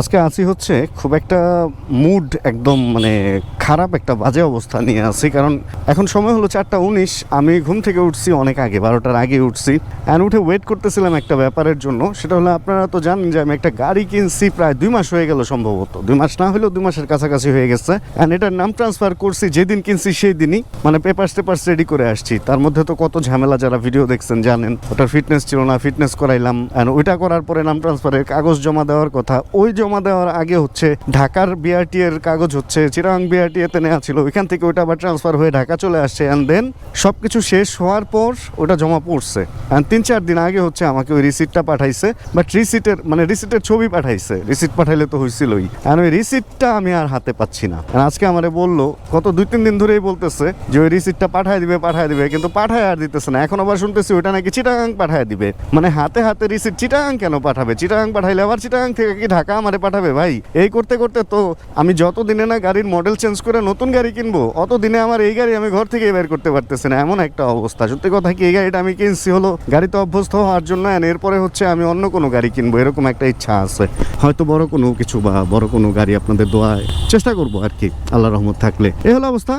আজকে আছি হচ্ছে খুব একটা মুড একদম মানে খারাপ একটা বাজে অবস্থা নিয়ে আছি, কারণ এখন সময় হলো চারটা উনিশ, আমি ঘুম থেকে উঠছি অনেক আগে, বারোটার আগে উঠছি। অ্যান্ড উঠে ওয়েট করতেছিলাম একটা ব্যাপারের জন্য, সেটা হলো আপনারা তো জানেন যে আমি একটা গাড়ি কিনছি প্রায় দুই মাস হয়ে গেল সম্ভবত। দুই মাস না হলেও দুই মাসের কাছাকাছি হয়ে গেছে। অ্যান্ড এটার নাম ট্রান্সফার করছি, যেদিন কিনছি সেই দিনই মানে পেপার টেপার্স রেডি করে আসছি। তার মধ্যে তো কত ঝামেলা, যারা ভিডিও দেখছেন জানেন, ওটার ফিটনেস ছিল না ফিটনেস করাইলাম। অ্যান্ড ওইটা করার পরে নাম ট্রান্সফারের কাগজ জমা দেওয়ার কথা, ওই জমা দেওয়ার আগে হচ্ছে ঢাকার বিআরটি এর কাগজ হচ্ছে চিরাং বিআরটি এতে নেওয়া ছিল। ওইখান থেকে ওইটা আবার ট্রান্সফার হয়ে ঢাকা চলে আসছে। অ্যান্ড দেন সব কিছু শেষ হওয়ার পর ওটা জমা পড়ছে। অ্যান্ড তিন চার দিন আগে হচ্ছে আমাকে ওই রিসিপ্টটা পাঠাইছে। বাট রিসিটের মানে রিসিটের ছবি পাঠাইছে। রিসিট পাঠাইলে তো হয়েছিলই অ্যান্ড ওই রিসিটটা আমি আর হাতে পাচ্ছি না। আজকে আমারে বলল কত দুই তিন দিন ধরেই বলতেছে যে ওই রিসিটটা পাঠায় দিবে পাঠায় দিবে। কিন্তু পাঠায় আর দিতেছে না। এখন আবার শুনতেছি ওইটা নাকি চিটাগাং পাঠায় দিবে। মানে হাতে হাতে রিসিট চিটাগাং কেন পাঠাবে? চিটাগাং পাঠাইলে আবার চিটাগাং থেকে কি ঢাকা আমারে পাঠাবে, ভাই। এই করতে করতে তো আমি যত দিনে না গাড়ির মডেল চেঞ্জ করে নতুন গাড়ি কিনবো অত দিনে আমার এই গাড়ি আমি ঘর থেকে বের করতে পারতেছি না। এমন একটা অবস্থা। সত্যি কথা কি, এই গাড়িটা আমি কিনছি হলো গাড়িতে অভ্যস্ত হওয়ার জন্য এরপরে হচ্ছে আমি অন্য কোনো গাড়ি কিনবো, এরকম একটা ইচ্ছা আছে। হয়তো বড় কোনো কিছু বা বড় কোনো গাড়ি আপনাদের দোয়ায় চেষ্টা করব আর কি আল্লাহ রহমত থাকলে। এই হলো অবস্থা।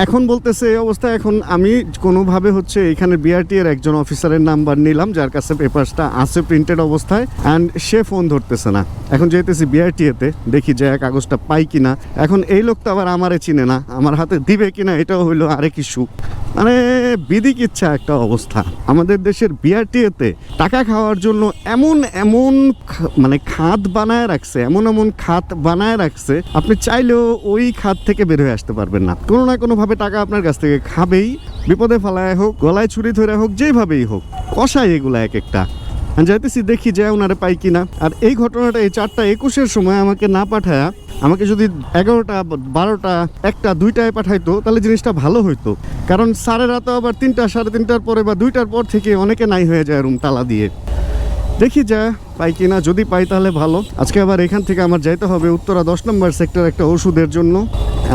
এখন বলতেছে এই অবস্থা, এখন আমি কোনোভাবে হচ্ছে এখানে বিআরটি এর একজন অফিসারের নাম্বার নিলাম, যার কাছে পেপারসটা আছে প্রিন্টেড অবস্থায় অ্যান্ড সে ফোন ধরতেছে না। এখন যেতেছি বিআরটি এতে, দেখি যে কাগজটা পাই কিনা। এখন এই লোক তো আবার আমারে চিনে না, আমার হাতে দিবে কিনা, এটাও হইল আরেক ইস্যু মানে বিদিক ইচ্ছা একটা অবস্থা। আমাদের দেশের বিআরটিএতে টাকা খাওয়ার জন্য এমন এমন মানে খাত বানায় রাখছে, এমন এমন খাত বানায় রাখছে, আপনি চাইলেও ওই খাত থেকে বের হয়ে আসতে পারবেন না। কোনো না কোনোভাবে টাকা আপনার কাছ থেকে খাবেই, বিপদে ফেলায় হোক, গলায় ছুরি ধরে হোক যেভাবেই হোক, কষায় এগুলা এক একটা। যাইতেছি, দেখি যে ওনারে পাই কিনা। আর এই ঘটনাটা এই চারটা একুশের সময় আমাকে না পাঠায়া, আমাকে যদি এগারোটা, বারোটা, একটা, দুইটায় পাঠাইতো, তাহলে জিনিসটা ভালো হইতো। কারণ সাড়ে তো আবার তিনটা, সাড়ে তিনটার পরে বা দুইটার পর থেকে অনেকে নাই হয়ে যায় রুম তালা দিয়ে। দেখি যা, পাই কিনা, যদি পাই তাহলে ভালো। আজকে আবার এখান থেকে আমার যাইতে হবে উত্তরা দশ নম্বর সেক্টর একটা ওষুধের জন্য।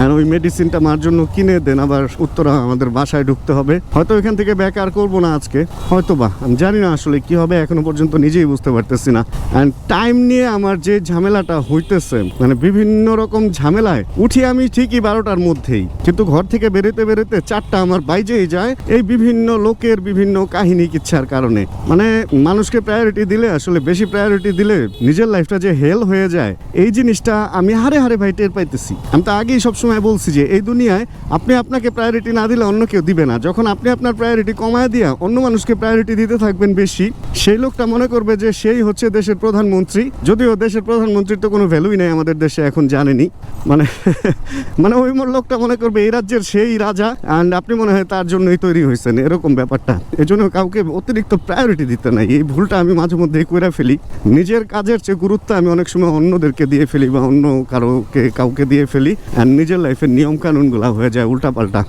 আর ওই মেডিসিনটা মার জন্য কিনে দেন, আবার উত্তরা আমাদের বাসায় ঢুকতে হবে। হয়তো এখান থেকে ব্যাক আর করব না আজকে। হয়তো বা আমি জানি না আসলে কি হবে, এখনও পর্যন্ত নিজেই বুঝতে পারতেছি না। অ্যান্ড টাইম নিয়ে আমার যে ঝামেলাটা হইতেছে মানে বিভিন্ন রকম ঝামেলায় উঠি আমি ঠিকই বারোটার মধ্যেই। কিন্তু ঘর থেকে বেরোতে বেরোতে চারটা আমার বাইজেই যায়, এই বিভিন্ন লোকের বিভিন্ন কাহিনী কিচ্ছার কারণে। মানে মানুষকে প্রায়োরিটি দিলে, আসলে বেশি প্রায়োরিটি দিলে নিজের লাইফটা যে হেল হয়ে যায়, এই জিনিসটা আমি হারে হারে ভাই টের পাইতেছি। আমি তো আগেই সবসময় বলছি যে, এই দুনিয়ায় আপনি আপনাকে প্রায়োরিটি না দিলে অন্য কেউ দিবে না। যখন আপনি আপনার প্রায়োরিটি কমায় দিয়া অন্য মানুষকে প্রায়োরিটি দিতে থাকবেন বেশি, সেই লোকটা মনে করবে যে, সেই হচ্ছে দেশের প্রধানমন্ত্রী। যদিও দেশের প্রধানমন্ত্রীর তো কোনো ভ্যালুই নেই আমাদের দেশে, এখন জানেনি মানে মানে ওই মোর লোকটা মনে করবে এই রাজ্যের সেই রাজা অ্যান্ড আপনি মনে হয় তার জন্যই তৈরি হয়েছেন, এরকম ব্যাপারটা। এজন্য কাউকে অতিরিক্ত প্রায়োরিটি দিতে নাই। এই ভুলটা আমি মাঝে মধ্যেই করে ফেলি। নিজের কাজের চেয়ে গুরুত্ব আমি অনেক সময় অন্যদেরকে দিয়ে ফেলি বা অন্য কারোকে, কাউকে দিয়ে ফেলি অ্যান্ড নিজের লাইফের নিয়ম কানুনগুলো হয়ে যায়, উল্টাপাল্টা।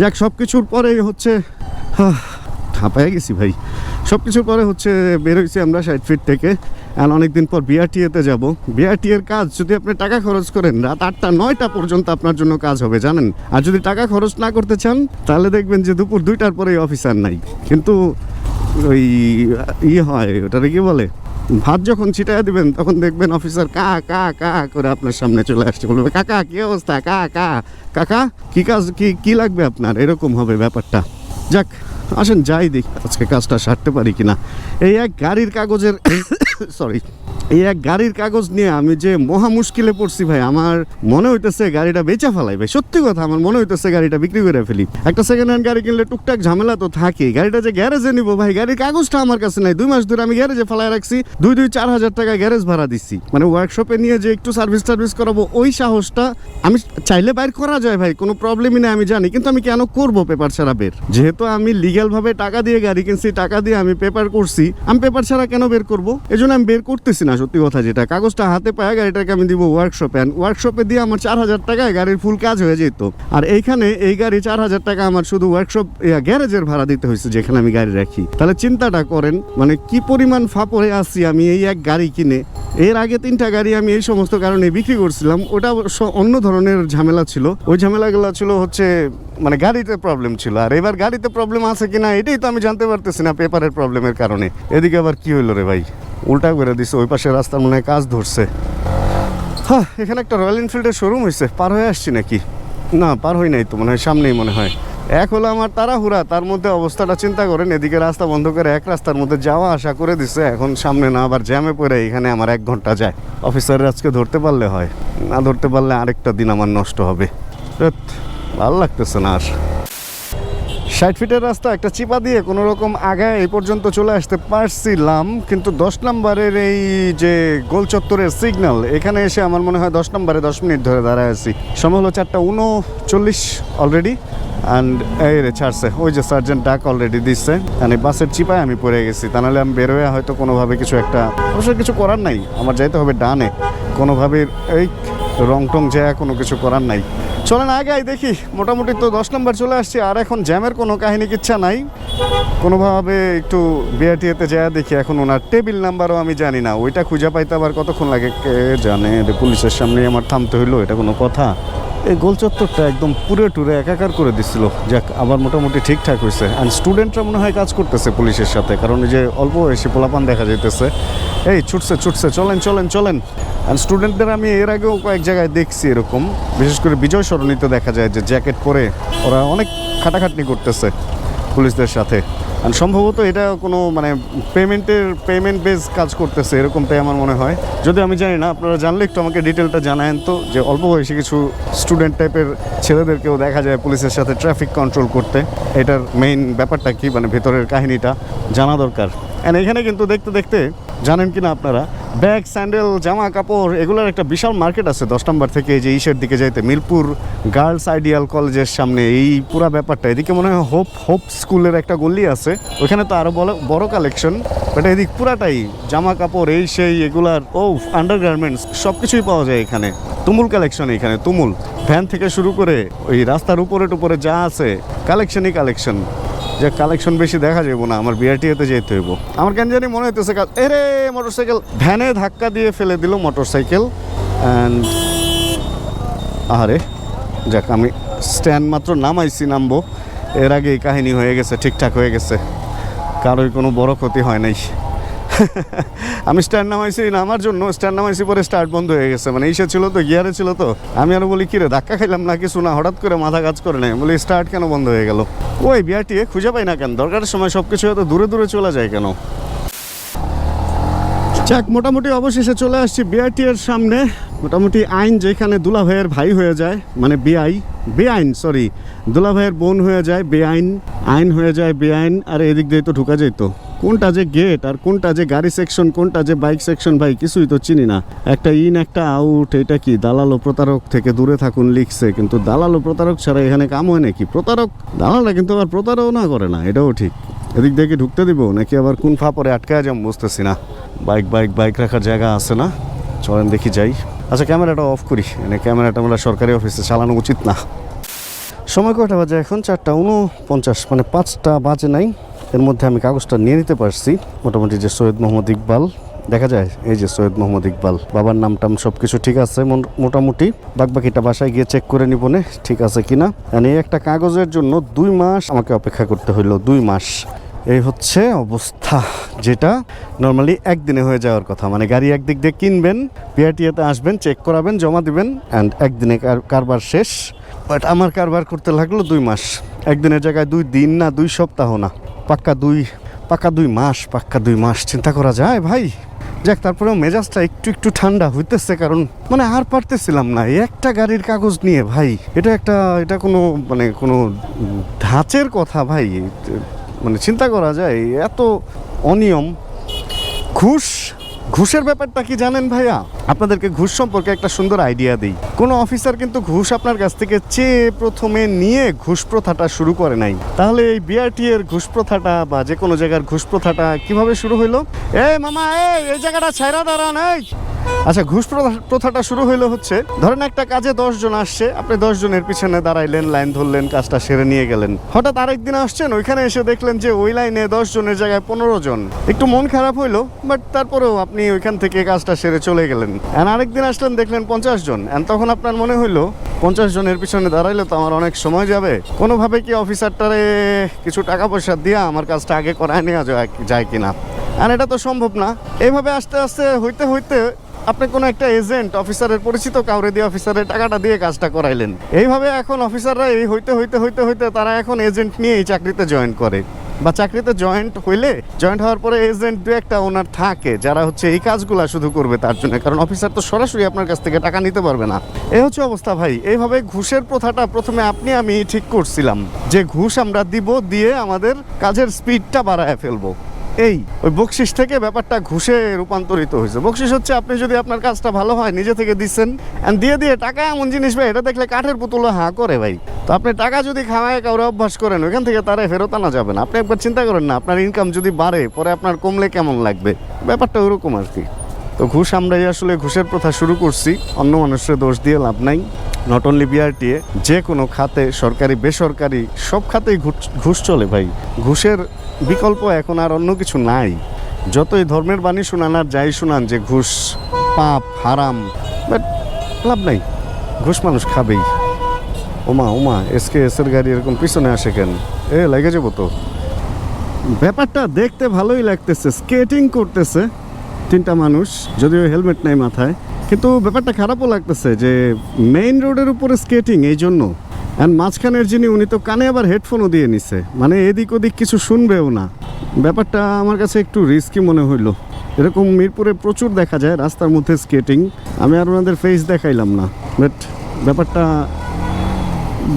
যাক সব কিছুর পরেই হচ্ছে হাঁপায় গেছি ভাই। সব কিছুর পরে হচ্ছে বেরোইছি আমরা ষাট ফিট থেকে, আর অনেকদিন পর বিআরটিএতে যাব। বিআরটি এর কাজ যদি আপনি টাকা খরচ করেন, রাত আটটা, নয়টা পর্যন্ত আপনার জন্য কাজ হবে, জানেন? আর যদি টাকা খরচ না করতে চান, তাহলে দেখবেন যে দুপুর দুইটার পরেই অফিসার নাই। কিন্তু ওই ইয়ে হয়, ওটারে কি বলে? ভাত যখন ছিটায় দিবেন, তখন দেখবেন অফিসার কা কা কা করে আপনার সামনে চলে আসছে। বলবে, কাকা, কি অবস্থা? কা কা, কাকা, কি কাজ, কি কি লাগবে আপনার? এরকম হবে ব্যাপারটা। যাক আসেন, যাই দেখি আজকে কাজটা সারতে পারি কিনা। এই এক গাড়ির কাগজের সরি এই এক গাড়ির কাগজ নিয়ে আমি যে মহা মুশকিলে পড়ছি ভাই, আমার মনে হইতেছে গাড়িটা বেচা ফেলাই ভাই। সত্যি কথা, আমার মনে হইতেছে গাড়িটা বিক্রি করে ফেলি। একটা সেকেন্ড হ্যান্ড গাড়ি কিনলে টুকটাক ঝামেলা তো থাকে। গাড়িটা যে গ্যারেজে নিবো ভাই, গাড়ির কাগজটা আমার কাছে নাই। দুই মাস ধরে আমি গ্যারেজে ফেলায় রাখছি, দুই দুই চার হাজার টাকা গ্যারেজ ভাড়া দিচ্ছি। মানে ওয়ার্কশপে নিয়ে যে একটু সার্ভিস টার্ভিস করাবো, ওই সাহসটা আমি চাইলে বাইর করা যায় ভাই, কোনো প্রবলেমই নেই, আমি জানি। কিন্তু আমি কেন করব পেপার ছাড়া বের? যেহেতু আমি লিগ্যাল ভাবে টাকা দিয়ে গাড়ি কিনছি, টাকা দিয়ে আমি পেপার করছি। আমি পেপার ছাড়া কেন বের করব? এই আমি বের করতেছি না, সত্যি কথা যেটা। কাগজটা হাতে পায় গাড়িটাকে আমি দিব ওয়ার্কশপে ওয়ার্কশপে দিয়ে আমার চার হাজার টাকায় গাড়ির ফুল কাজ হয়ে যেত। আর এইখানে এই গাড়ি চার হাজার টাকা আমার শুধু ওয়ার্কশপ গ্যারেজের ভাড়া দিতে হয়েছে, যেখানে আমি গাড়ি রাখি। তাহলে চিন্তাটা করেন মানে কি পরিমাণ ফাপড়ে আসছি আমি এই এক গাড়ি কিনে? এর আগে তিনটা গাড়ি আমি এই সমস্ত কারণে বিক্রি করছিলাম। ওটা অন্য ধরনের ঝামেলা ছিল। ওই ঝামেলাগুলো ছিল হচ্ছে মানে গাড়িতে প্রবলেম ছিল। আর এবার গাড়িতে প্রবলেম আছে কিনা এটাই তো আমি জানতে পারতেছি না পেপারের প্রবলেমের কারণে। এদিকে আবার কি হইল রে ভাই? উল্টা করে দিছে, ওই পাশে রাস্তার মনে হয় কাজ ধরছে। হ্যাঁ এখানে একটা রয়্যাল এনফিল্ডের শোরুম হয়েছে পার হয়ে আসছি নাকি? না, পার হই নাই তো, মনে হয় সামনেই মনে হয়। এক হলো আমার তাড়াহুড়া, তার মধ্যে অবস্থাটা চিন্তা করেন, এদিকে রাস্তা বন্ধ করে এক রাস্তার মধ্যে যাওয়া আসা করে দিছে, এখন সামনে না আবার জ্যামে পড়ে এখানে আমার এক ঘণ্টা যায়। অফিসার আজকে ধরতে পারলে হয়, না ধরতে পারলে আরেকটা দিন আমার নষ্ট হবে। ভালো লাগতেছে না আর। ষাট ফিটের রাস্তা, একটা চিপা দিয়ে কোনো রকম আগায় এই পর্যন্ত চলে আসতে পারছিলাম, কিন্তু দশ নম্বরের এই যে গোল চত্বরের সিগন্যাল এখানে এসে আমার মনে হয় দশ নম্বরে দশ মিনিট ধরে দাঁড়ায় আছি। সময় হলো চারটা উনচল্লিশ অলরেডি অ্যান্ড এই রে ছাড়ছে। ওই যে সার্জেন্ট ডাক অলরেডি দিচ্ছে মানে বাসের চিপায় আমি পড়ে গেছি। তা নাহলে আমি বেরোয় হয়তো কোনোভাবে কিছু একটা অবশ্য কিছু করার নাই, আমার যাইতে হবে ডানে। কোনোভাবে এই রং টং যায় কোনো কিছু করার নাই। চলেন আগে দেখি, মোটামুটি তো দশ নম্বর চলে আসছে, আর এখন জ্যামের কোনো কাহিনী কিচ্ছা নাই। কোনোভাবে একটু বিআরটিএতে যায় দেখি, এখন ওনার টেবিল নাম্বারও আমি জানি না। ওইটা খুঁজে পাইতে আবার কতক্ষণ লাগে কে জানে? পুলিশের সামনে আমার থামতে হইল, এটা কোনো কথা? এই গোল চত্বরটা একদম পুরে টুরে একাকার করে দিছিল। যাক, আবার মোটামুটি ঠিকঠাক হয়েছে। অ্যান্ড স্টুডেন্টরা মনে হয় কাজ করতেছে পুলিশের সাথে, কারণ এই যে অল্প বয়সী পোলাপান দেখা যাইতেছে। এই, ছুটছে ছুটছে, চলেন চলেন চলেন। অ্যান্ড স্টুডেন্টদের আমি এর আগেও কয়েক জায়গায় দেখছি এরকম। বিশেষ করে বিজয় সরণিতে দেখা যায় যে জ্যাকেট পরে ওরা অনেক খাটাখাটনি করতেছে পুলিশদের সাথে। সম্ভবত এটা কোনো মানে পেমেন্টের পেমেন্ট বেস কাজ করতেছে, এরকমটাই আমার মনে হয়। যদি আমি জানি না, আপনারা জানলে একটু আমাকে ডিটেলটা জানায়েন তো, যে অল্প বয়সী কিছু স্টুডেন্ট টাইপের ছেলেদেরকেও দেখা যায় পুলিশের সাথে ট্রাফিক কন্ট্রোল করতে। এটার মেইন ব্যাপারটা কি মানে ভেতরের কাহিনীটা জানা দরকার। অ্যান্ড এখানে কিন্তু দেখতে দেখতে জানেন কি না আপনারা, ব্যাগ, স্যান্ডেল, জামা কাপড়, এগুলোর একটা বিশাল মার্কেট আছে দশ নম্বর থেকে এই যে ইসের দিকে যাইতে। মিরপুর গার্লস আইডিয়াল কলেজের সামনে, এই পুরা ব্যাপারটা। এদিকে মনে হয় হোপ হোপ স্কুলের একটা গলি আছে। ওখানে তো আরও বড় বড় কালেকশন বাট এদিক পুরাটাই জামা কাপড়, এই সেই এগুলার, ও আন্ডার গার্মেন্টস সব কিছুই পাওয়া যায় এখানে। তুমুল কালেকশন এখানে, তুমুল। ভ্যান থেকে শুরু করে ওই রাস্তার উপরে টুপরে যা আছে কালেকশনই কালেকশন যে কালেকশন বেশি দেখা যাব না, আমার বিআরটিএতে যেতে হইব। আমার কেন জানি মনে হইতেছে কা- এরে মোটরসাইকেল ভ্যানে ধাক্কা দিয়ে ফেলে দিল মোটরসাইকেল অ্যান্ড আহারে, যাক, আমি স্ট্যান্ড মাত্র নামাইছি, নামবো। এর আগে এই কাহিনী হয়ে গেছে, ঠিকঠাক হয়ে গেছে। কারোই কোনো বড় ক্ষতি হয় নাই। আমি স্ট্যান্ড নামাইছি নামার জন্য স্ট্যান্ড নামাইছি পরে স্টার্ট বন্ধ হয়ে গেছে। মানে ইসে ছিল তো, গিয়ারে ছিল তো। আমি আরও বলি, কিরে, ধাক্কা খাইলাম না, কিছু না, হঠাৎ করে মাথা কাজ করে নাই? বলি স্টার্ট কেন বন্ধ হয়ে গেল? ওই বিআরটি খুঁজে পাই না কেন? দরকারের সময় সব কিছু হয়তো দূরে দূরে চলে যায় কেন? যাক, মোটামুটি অবশেষে চলে আসছি বিআরটি এর সামনে। মোটামুটি আইন যেখানে দুলা ভাইয়ের ভাই হয়ে যায় মানে বিআই, বেআইন সরি দুলা ভাইয়ের বোন হয়ে যায়, বেআইন, আইন হয়ে যায়, বেআইন, আর এদিক দিয়ে তো ঢুকা যেত কোনটা যে গেট আর কোনটা যে গাড়ি সেকশন কোনটা যে বাইক সেকশন ভাই, কিছুই তো চিনি না। একটা ইন একটা আউট এটা কি? দালাল ও প্রতারক থেকে দূরে থাকুন, লিখছে। কিন্তু দালাল ও প্রতারক ছাড়া এখানে কাম হয় নাকি? প্রতারক, দালালরা কিন্তু আবার প্রতারণা করে না, এটাও ঠিক। এদিক দিয়ে ঢুকতে দিব, নাকি আবার কোন ফাপরে আটকায় যাম বুঝতেছি না। বাইক বাইক বাইক রাখার জায়গা আছে না? চলেন দেখি যাই। আচ্ছা ক্যামেরাটা অফ করি। মানে ক্যামেরাটা আমরা সরকারি অফিসে চালানো উচিত না। সময় কয়টা বাজে এখন? চারটা উনপঞ্চাশ মানে পাঁচটা বাজে নাই। এর মধ্যে আমি কাগজটা নিয়ে নিতে পারছি। মোটামুটি যে সৈয়দ মোহাম্মদ ইকবাল, দেখা যায়? এই যে সৈয়দ মোহাম্মদ ইকবাল, বাবার নাম টাম সব কিছু ঠিক আছে মোটামুটি। বাকিটা বাসায় গিয়ে চেক করে নিব নে, ঠিক আছে কিনা? এই একটা কাগজের জন্য দুই মাস আমাকে অপেক্ষা করতে হইল, দুই মাস। এই হচ্ছে অবস্থা যেটা নর্মালি একদিনে হয়ে যাওয়ার কথা। মানে গাড়ি একদিক দিয়ে কিনবেন, পিআরটিএতে আসবেন চেক করাবেন, জমা দিবেন অ্যান্ড একদিনে কার- কারবার শেষ। বাট আমার কারবার করতে লাগল দুই মাস। একদিনের জায়গায় দুই দিন না দুই সপ্তাহ না। পাক্কা দুই পাক্কা দুই মাস, পাক্কা দুই মাস চিন্তা করা যায় ভাই। যাক তারপরে মেজাজটা একটু একটু ঠান্ডা হইতেছে কারণ মানে আর পারতেছিলাম না। একটা গাড়ির কাগজ নিয়ে ভাই, এটা একটা, এটা কোনো মানে কোনো ধাঁচের কথা ভাই। মানে চিন্তা করা যায়, এত অনিয়ম, ঘুষ ঘুষের ব্যাপারটা কি জানেন ভাইয়া? আপনাদেরকে ঘুষ সম্পর্কে একটা সুন্দর আইডিয়া দিই। কোনো অফিসার কিন্তু ঘুষ আপনার কাছ থেকে চেয়ে প্রথমে নিয়ে ঘুষ প্রথাটা শুরু করে নাই। তাহলে এই বিআরটি এর ঘুষ প্রথাটা বা যে কোনো জায়গার ঘুষ প্রথাটা কীভাবে শুরু হইল? এ মামা, এই এই জায়গাটা ছাইরা দাঁড়ান, এই! আচ্ছা ঘুষ প্রথা- প্রথাটা শুরু হইল হচ্ছে, ধরেন একটা কাজে জন আসছে, আপনি জনের পিছনে দাঁড়াইলেন, লাইন ধরলেন, কাজটা সেরে নিয়ে গেলেন। হঠাৎ আরেকদিন আসছেন, ওইখানে এসে দেখলেন যে ওই লাইনে দশ জনের জায়গায় পনেরো জন একটু মন খারাপ হইল, বাট তারপরেও আপনি ওইখান থেকে কাজটা সেরে চলে গেলেন। এন্ড আরেকদিন আসলেন, দেখলেন পঞ্চাশ জন এন্ড তখন আপনার মনে হইল পঞ্চাশ জনের পিছনে দাঁড়াইলে তো আমার অনেক সময় যাবে। কোনোভাবে কি অফিসারটারে কিছু টাকা পয়সা দিয়ে আমার কাজটা আগে করায় নেওয়া যায় কিনা? আর এটা তো সম্ভব না। এইভাবে আস্তে আস্তে, হইতে হইতে আপনি কোনো একটা এজেন্ট, অফিসারের পরিচিত কাউরে দিয়ে অফিসারের টাকাটা দিয়ে কাজটা করাইলেন। এইভাবে এখন অফিসাররা এই হইতে হইতে হইতে হইতে তারা এখন এজেন্ট নিয়েই চাকরিতে জয়েন করে। বা চাকরিতে জয়েন্ট হইলে, জয়েন্ট হওয়ার পরে এজেন্ট দু একটা ওনার থাকে, যারা হচ্ছে এই কাজগুলো শুধু করবে তার জন্য। কারণ অফিসার তো সরাসরি আপনার কাছ থেকে টাকা নিতে পারবে না। এই হচ্ছে অবস্থা ভাই। এইভাবে ঘুষের প্রথাটা প্রথমে আপনি, আমি ঠিক করছিলাম যে ঘুষ আমরা দিব দিয়ে আমাদের কাজের স্পিডটা বাড়ায় ফেলব। এই, ওই বকশিস থেকে ব্যাপারটা ঘুষে রূপান্তরিত হয়েছে। বকশিস হচ্ছে, আপনি যদি আপনার কাজটা ভালো হয়, নিজে থেকে দিচ্ছেন দিয়ে দিয়ে টাকা এমন জিনিস ভাই, এটা দেখলে কাঠের পুতুলো হাঁ করে ভাই। তো আপনি টাকা যদি খাওয়ায়, কাউরে অভ্যাস করেন, ওইখান থেকে তারা ফেরত আনা যাবে না। আপনি একবার চিন্তা করেন না, আপনার ইনকাম যদি বাড়ে, পরে আপনার কমলে কেমন লাগবে? ব্যাপারটা ওরকম আর কি। তো ঘুষ আমরাই আসলে ঘুষের প্রথা শুরু করছি, অন্য মানুষের দোষ দিয়ে লাভ নাই। নট অনলি বিআরটিএ যে কোনো খাতে, সরকারি, বেসরকারি, সব খাতেই ঘুষ চলে ভাই। ঘুষের বিকল্প এখন আর অন্য কিছু নাই। যতই ধর্মের বাণী শোনান আর যাই শোনান যে ঘুষ, পাপ, হারাম বাট লাভ নাই। ঘুষ মানুষ খাবেই। ওমা ওমা এসকে এসের গাড়ি এরকম পিছনে আসে কেন? এ, লেগে যাব তো। ব্যাপারটা দেখতে ভালোই লাগতেছে স্কেটিং করতেছে তিনটা মানুষ, যদিও হেলমেট নাই মাথায়। কিন্তু ব্যাপারটা খারাপও লাগতেছে যে মেইন রোডের উপরে স্কেটিং এই জন্য। অ্যান্ড মাঝখানের যিনি, উনি তো কানে আবার হেডফোনও দিয়ে নিছে। মানে এদিক ওদিক কিছু শুনবেও না। ব্যাপারটা আমার কাছে একটু রিস্কি মনে হইল। এরকম মিরপুরে প্রচুর দেখা যায়, রাস্তার মধ্যে স্কেটিং আমি আর ওনাদের ফেস দেখাইলাম না। বাট ব্যাপারটা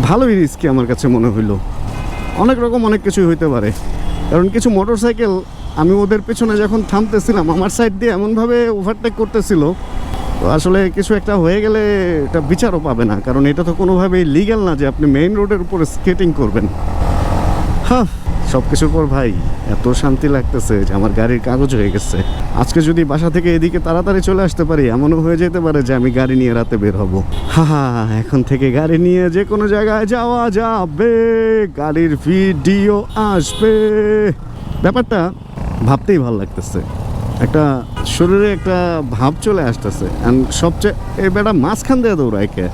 ভালোই রিস্কি আমার কাছে মনে হইল। অনেক রকম অনেক কিছুই হইতে পারে। কারণ কিছু মোটরসাইকেল আমি ওদের পেছনে যখন থামতেছিলাম, আমার সাইড দিয়ে এমনভাবে ওভারটেক করতেছিল তো আসলে কিছু একটা হয়ে গেলে এটা বিচারও পাবে না, কারণ এটা তো কোনোভাবেই লিগ্যাল না যে আপনি মেইন রোডের উপরে স্কেটিং করবেন। হ্যাঁ সব কিছুর পর ভাই, এত শান্তি লাগতেছে যে আমার গাড়ির কাগজ হয়ে গেছে। আজকে যদি বাসা থেকে এদিকে তাড়াতাড়ি চলে আসতে পারি, এমনও হয়ে যেতে পারে যে আমি গাড়ি নিয়ে রাতে বের হব। হা এখন থেকে গাড়ি নিয়ে যে কোনো জায়গায় যাওয়া যাবে, গাড়ির ভিডিও আসবে। ব্যাপারটা ভাবতেই ভালো লাগতেছে। একটা শরীরে একটা ভাব চলে আসতেছে। সবচেয়ে এই বেটা মাঝখান দিয়ে দৌড়ায় কে?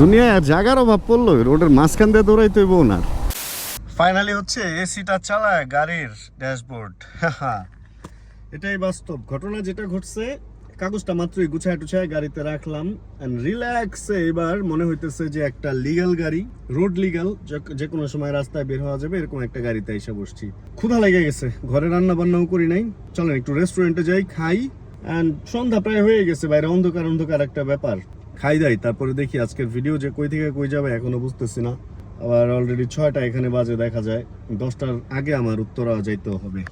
দুনিয়ায় জায়গার অভাব পড়ল, রোডের মাঝখান দিয়ে দৌড়াই দৌড়াইতে না ফাইনালি হচ্ছে এসিটা চালায় গাড়ির ড্যাশবোর্ড। এটাই বাস্তব। ঘটনা যেটা ঘটছে কাগজটা মাত্রই গুছায় টুছায় গাড়িতে রাখলাম। এন্ড রিল্যাক্সে এবার মনে হইতেছে যে একটা লিগাল গাড়ি রোড লিগাল যে কোনো সময় রাস্তায় বের হওয়া যাবে, এরকম একটা গাড়িতে এসে বসছি। ক্ষুধা লেগে গেছে, ঘরে রান্না বান্নাও করি নাই। চলেন একটু রেস্টুরেন্টে যাই, খাই। অ্যান্ড সন্ধ্যা প্রায় হয়ে গেছে বাইরে, অন্ধকার অন্ধকার একটা ব্যাপার। খাই দাই, তারপরে দেখি আজকের ভিডিও যে কই থেকে কই যাবে, এখনও বুঝতেছি না। আবার অলরেডি ছয়টা এখানে বাজে দেখা যায়। দশটার আগে আমার উত্তরা যাইতে হবে।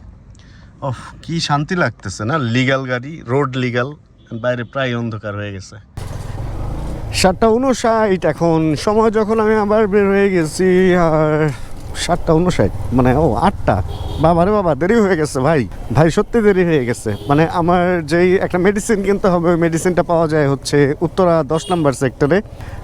ওহ কি শান্তি লাগতেছে না? লিগাল গাড়ি রোড লিগাল বাইরে প্রায় অন্ধকার হয়ে গেছে। সাতটা উনষাট এখন, সময় যখন আমি আবার বের হয়ে গেছি, আর সাতটা উনষাট মানে ও, আটটা। বাবা রে বাবা, দেরি হয়ে গেছে ভাই। ভাই, সত্যি দেরি হয়ে গেছে। মানে আমার যেই একটা মেডিসিন কিনতে হবে, ওই মেডিসিনটা পাওয়া যায় হচ্ছে উত্তরা দশ নম্বর সেক্টরে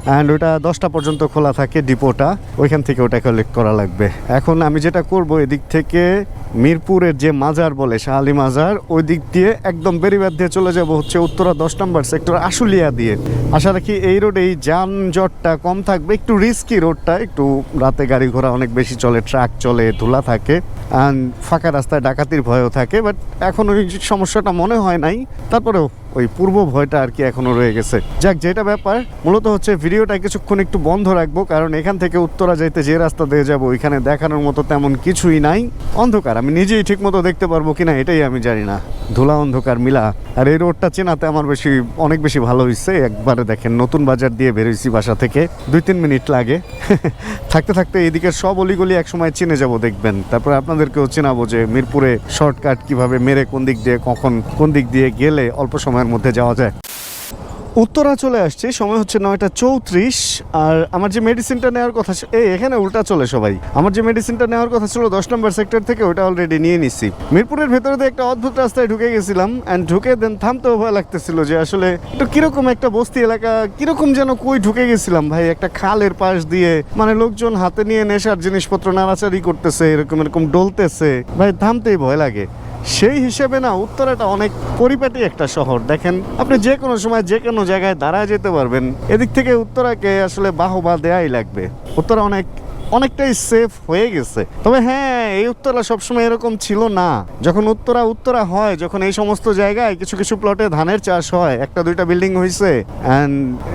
অ্যান্ড ওটা দশটা পর্যন্ত খোলা থাকে ডিপোটা। ওইখান থেকে ওটা কালেক্ট করা লাগবে। এখন আমি যেটা করব, এদিক থেকে মিরপুরের যে মাজার বলে, শাহালি মাজার ওই দিক দিয়ে একদম বেরিবাদ দিয়ে চলে যাব হচ্ছে উত্তরা দশ নম্বর সেক্টর আশুলিয়া দিয়ে। আশা রাখি এই রোডে এই যানজটটা কম থাকবে। একটু রিস্কি রোডটা একটু রাতে গাড়ি ঘোড়া অনেক বেশি চলে ট্রাক চলে, ধুলা থাকে। অ্যান্ড ফাঁকা রাস্তায় ডাকাতির ভয়ও থাকে বাট এখন ওই সমস্যাটা মনে হয় নাই। তারপরেও ওই পূর্ব ভয়টা আর কি এখনও রয়ে গেছে। যাক, যেটা ব্যাপার, মূলত হচ্ছে ভিডিওটা কিছুক্ষণ একটু বন্ধ রাখব, কারণ এখান থেকে উত্তরা যাইতে যে রাস্তা দিয়ে যাব, ওইখানে দেখানোর মতো তেমন কিছুই নাই। অন্ধকার, আমি নিজেই ঠিক মতো দেখতে পারব কিনা এটাই আমি জানি না। ধুলা অন্ধকার মিলা, আর এই রোডটা চেনাতে আমার বেশি, অনেক বেশি ভালো হয়েছে একবারে দেখেন, নতুন বাজার দিয়ে বেরোইছি বাসা থেকে, দুই তিন মিনিট লাগে। থাকতে থাকতে এদিকের সব অলিগলি একসময় চিনে যাব, দেখবেন। তারপরে আপনাদেরকেও চেনাবো যে মিরপুরে শর্টকাট কীভাবে মেরে কোন দিক দিয়ে, কখন কোন দিক দিয়ে গেলে অল্প সময়ের মধ্যে যাওয়া যায়। উত্তরা চলে আসছে, সময় হচ্ছে নয়টা চৌত্রিশ, আর আমার যে মেডিসিনটা নেওয়ার কথা এই এখানে উল্টা চলে সবাই। আমার যে মেডিসিনটা নেওয়ার কথা ছিল, দশ নম্বর সেক্টর থেকে ওটা অলরেডি নিয়ে নিছি। মিরপুরের ভেতরে একটা অদ্ভুত রাস্তায় ঢুকে গেছিলাম অ্যান্ড ঢুকে দেন থামতেও ভয় লাগতেছিল যে আসলে একটু কীরকম একটা বস্তি এলাকা, কীরকম যেন কই ঢুকে গেছিলাম ভাই, একটা খালের পাশ দিয়ে। মানে লোকজন হাতে নিয়ে নেশার জিনিসপত্র নাড়াচাড়ি করতেছে, এরকম এরকম ডলতেছে। ভাই, থামতেই ভয় লাগে। সেই হিসেবে না, উত্তরাটা অনেক পরিপাটি একটা শহর। দেখেন, আপনি যে কোনো সময় যে কোনো জায়গায় দাঁড়ায় যেতে পারবেন। এদিক থেকে উত্তরাকে আসলে বাহবা দেয়াই লাগবে। উত্তরা অনেক অনেকটাই সেফ হয়ে গেছে। তবে হ্যাঁ এই উত্তরা সবসময় এরকম ছিল না। যখন উত্তরা উত্তরা হয়, যখন এই সমস্ত জায়গায় কিছু কিছু প্লটে ধানের চাষ হয়, একটা, দুইটা বিল্ডিং হয়েছে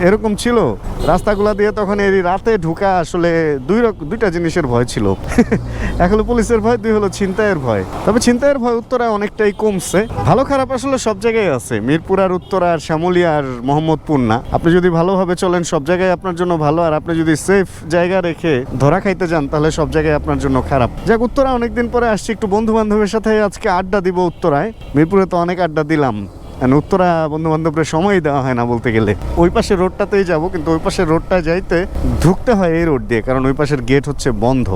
এরকম ছিল। রাস্তাগুলা দিয়ে তখন এই রাতে ঢুকা আসলে দুই রক- দুইটা জিনিসের ভয় ছিল। এক হলো পুলিশের ভয়, দুই হলো ছিনতাইয়ের ভয়। তবে ছিনতাইয়ের ভয় উত্তরায় অনেকটাই কমছে। ভালো খারাপ আসলে সব জায়গায় আছে। মিরপুর আর উত্তরা আর শ্যামলী আর মোহাম্মদপুর না। আপনি যদি ভালোভাবে চলেন, সব জায়গায় আপনার জন্য ভালো। আর আপনি যদি সেফ জায়গা রেখে ধরা খাইতে যান, তাহলে সব জায়গায় আপনার জন্য খারাপ। যাক, উত্তরা, অনেকদিন পরে আসছি একটু বন্ধু বান্ধবের সাথে আজকে আড্ডা দিব উত্তরায়। মিরপুরে তো অনেক আড্ডা দিলাম। মানে উত্তরা বন্ধু বান্ধবের সময় দেওয়া হয় না বলতে গেলে। ওই পাশের রোডটাতেই যাব, কিন্তু ওই পাশের রোডটা যাইতে ঢুকতে হয় এই রোড দিয়ে, কারণ ওই পাশের গেট হচ্ছে বন্ধ।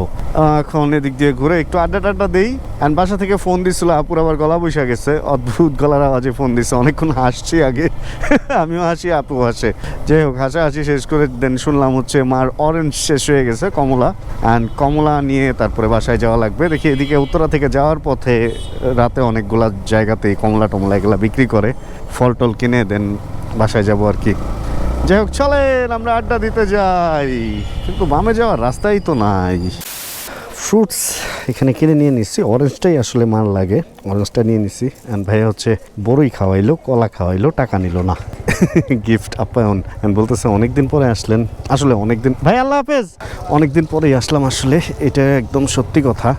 এখন এদিক দিয়ে ঘুরে একটু আড্ডা টাড্ডা দেই। অ্যান্ড বাসা থেকে ফোন দিছিল, আপুর আবার গলা বৈশা গেছে। অদ্ভুত গলার আওয়াজে ফোন দিছে। অনেকক্ষণ হাসছি আগে। আমিও হাসি, আপু হাসে। যাই হোক হাসা হাসি শেষ করে দেন শুনলাম হচ্ছে মার অরেঞ্জ শেষ হয়ে গেছে, কমলা। অ্যান্ড কমলা নিয়ে তারপরে বাসায় যাওয়া লাগবে। দেখি এদিকে উত্তরা থেকে যাওয়ার পথে রাতে অনেকগুলা জায়গাতেই কমলা টমলা এগুলা বিক্রি করে, ফল টল কিনে দেন বাসায় যাব আর কি। যাই হোক, চলেন, আমরা আড্ডা দিতে যাই। কিন্তু বামে যাওয়ার রাস্তাই তো নাই। ফ্রুটস এখানে কিনে নিয়ে নিচ্ছি অরেঞ্জটাই আসলে মার লাগে। অরেঞ্জটা নিয়ে নিচ্ছি অ্যান্ড ভাইয়া হচ্ছে বড়ই খাওয়াইলো, কলা খাওয়াইলো, টাকা নিল না। গিফট আপ্যায়ন অ্যান্ড বলতেছে, অনেকদিন পরে আসলেন। আসলে অনেকদিন ভাই, আল্লাহ হাফেজ! অনেকদিন পরেই আসলাম আসলে। এটা একদম সত্যি কথা।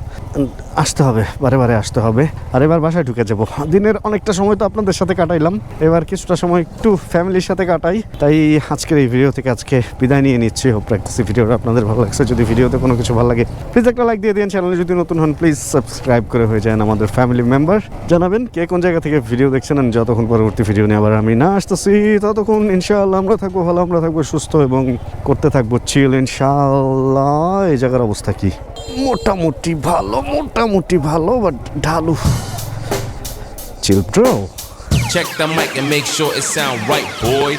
আসতে হবে, বারে বারে আসতে হবে। আর এবার বাসায় ঢুকে যাব। দিনের অনেকটা সময় তো আপনাদের সাথে কাটাইলাম। এবার কিছুটা সময় একটু ফ্যামিলির সাথে কাটাই। তাই আজকের এই ভিডিও থেকে আজকে বিদায় নিয়ে নিচ্ছি। হোপ রাখতেছি ভিডিওটা আপনাদের ভালো লাগছে। যদি ভিডিওতে কোনো কিছু ভালো লাগে প্লিজ একটা লাইক দিয়ে দিন। চ্যানেলে যদি নতুন হন প্লিজ সাবস্ক্রাইব করে হয়ে যান আমাদের ফ্যামিলি মেম্বার জানাবেন কে কোন জায়গা থেকে ভিডিও দেখছেন। যতক্ষণ পরবর্তী ভিডিও নিয়ে আবার আমি না আসতেছি, ততক্ষণ ইনশাআল্লাহ আমরা থাকব ভালো, আমরা থাকব সুস্থ এবং করতে থাকব চিল ইনশাআল্লাহ। এই জায়গার অবস্থা কি? মোটামুটি ভালো। মোটামুটি ভালো বাট ঢালু চিল Check the mic and make sure it sound right, boys.